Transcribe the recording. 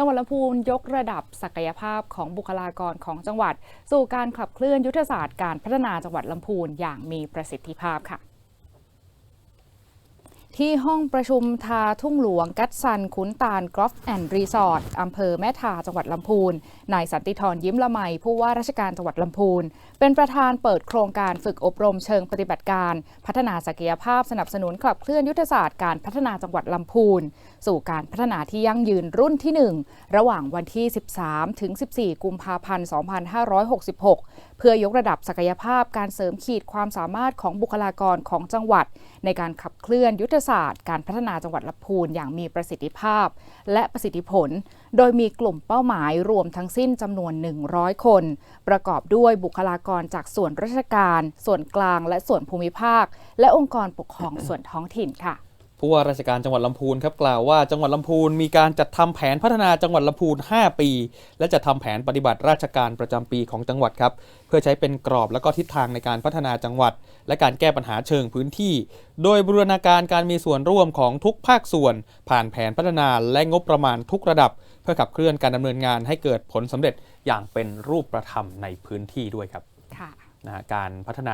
จังหวัดลำพูนยกระดับศักยภาพของบุคลากรของจังหวัด สู่การขับเคลื่อนยุทธศาสตร์การพัฒนาจังหวัดลำพูนอย่างมีประสิทธิภาพค่ะ ที่ห้องประชุมทาทุ่งหลวง กัตซันขุนตาลกอล์ฟแอนด์รีสอร์ทอำเภอแม่ทาจังหวัดลำพูน นายสันติธรยิ้มละไมผู้ว่าราชการจังหวัดลำพูน เป็นประธานเปิดโครงการฝึกอบรมเชิงปฏิบัติการ พัฒนาศักยภาพสนับสนุนขับเคลื่อนยุทธศาสตร์การพัฒนาจังหวัดลำพูน สู่การพัฒนาที่ยั่งยืนรุ่นที่ 1 ระหว่างวันที่ 13 ถึง 14 กุมภาพันธ์ 2566 เพื่อยกระดับศักยภาพการเสริมขีดความสามารถของบุคลากรของจังหวัด ในการขับเคลื่อนยุทธศาสตร์การพัฒนาจังหวัดลำพูนอย่างมีประสิทธิภาพ และประสิทธิผล โดยมีกลุ่มเป้าหมายรวมทั้งสิ้นจำนวน 100 คน ประกอบด้วยบุคลากรจากส่วนราชการ ส่วนกลางและส่วนภูมิภาค และองค์กรปกครองส่วนท้องถิ่นค่ะ ผู้ว่าราชการจังหวัดลำพูนครับกล่าวว่าจังหวัดลำพูนมีการจัดทำแผนพัฒนาจังหวัดลำพูน 5 ปี และจะทำแผนปฏิบัติราชการประจำปีของจังหวัดครับ เพื่อใช้เป็นกรอบและก็ทิศทางในการพัฒนาจังหวัด และการแก้ปัญหาเชิงพื้นที่ โดยบูรณาการการมีส่วนร่วมของทุกภาคส่วน ผ่านแผนพัฒนาและงบประมาณทุกระดับ เพื่อขับเคลื่อนการดำเนินงานให้เกิดผลสำเร็จอย่างเป็นรูปธรรมในพื้นที่ด้วยครับค่ะนะฮะการพัฒนา